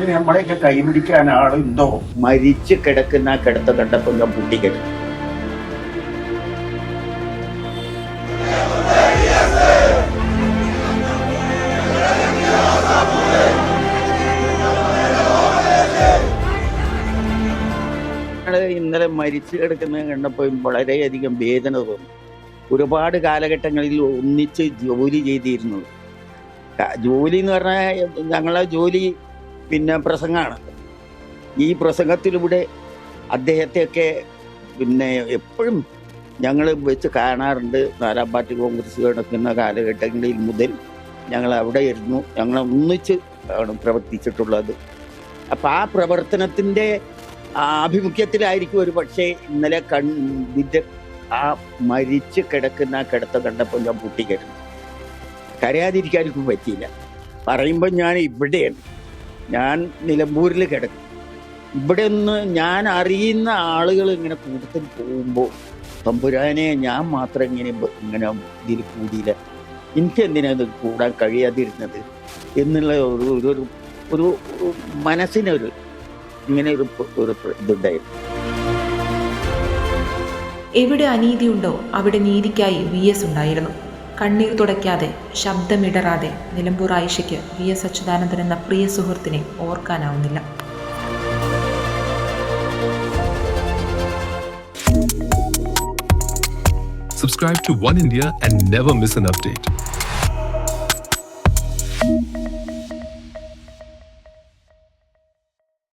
ഇന്ന് നമ്മളെയൊക്കെ കൈപിടിക്കാൻ ആളുണ്ടോ മരിച്ച് കിടക്കുന്ന കിടത്ത കണ്ടപ്പോൾ ഞാൻ ഞങ്ങൾ ഇന്നലെ മരിച്ചു കിടക്കുന്നത് കണ്ടപ്പോൾ വളരെയധികം വേദന തോന്നി. ഒരുപാട് കാലഘട്ടങ്ങളിൽ ഒന്നിച്ച് ജോലി ചെയ്തിരുന്നു. ജോലി എന്ന് പറഞ്ഞാൽ ഞങ്ങളെ ജോലി പിന്നെ പ്രസംഗമാണ്. ഈ പ്രസംഗത്തിലൂടെ അദ്ദേഹത്തെയൊക്കെ പിന്നെ എപ്പോഴും ഞങ്ങൾ വെച്ച് കാണാറുണ്ട്. നാലാം പാർട്ടി കോൺഗ്രസ് കിടക്കുന്ന കാലഘട്ടങ്ങളിൽ മുതൽ ഞങ്ങൾ അവിടെ ഇരുന്നു ഞങ്ങൾ ഒന്നിച്ച് ആണ് പ്രവർത്തിച്ചിട്ടുള്ളത്. അപ്പം ആ പ്രവർത്തനത്തിന്റെ ആഭിമുഖ്യത്തിലായിരിക്കും ഒരു പക്ഷേ ഇന്നലെ കൺ ആ മരിച്ച് കിടക്കുന്ന കിടത്ത കണ്ടപ്പോൾ ഞാൻ പൊട്ടിക്കരുത്. കരയാതിരിക്കാനും പറ്റിയില്ല. പറയുമ്പോൾ ഞാൻ ഇവിടെയാണ്. ഞാൻ നിലമ്പൂരിൽ കിടക്കും. ഇവിടെ നിന്ന് ഞാൻ അറിയുന്ന ആളുകൾ ഇങ്ങനെ കൂട്ടത്തിൽ പോകുമ്പോൾ തമ്പുരാനെ ഞാൻ മാത്രം ഇങ്ങനെ ഇങ്ങനെ ഇതിൽ കൂടിയില്ല. എനിക്ക് എന്തിനാ ഇത് കൂടാൻ കഴിയാതിരുന്നത്? എന്നുള്ള ഒരു ഒരു ഒരു ഒരു മനസ്സിനൊരു ഇങ്ങനെ ഒരു ഒരു ഇതുണ്ടായിരുന്നു. എവിടെ അനീതിയുണ്ടോ അവിടെ നീതിക്കായി വി എസ് ഉണ്ടായിരുന്നു. കണ്ണീർ തുടയ്ക്കാതെ ശബ്ദമിടറാതെ നിലമ്പൂർ ആയിഷയ്ക്ക് വി എസ് അച്യുതാനന്ദൻ എന്ന പ്രിയ സുഹൃത്തിനെ ഓർക്കാനാവുന്നില്ല Subscribe to One India and never miss an update.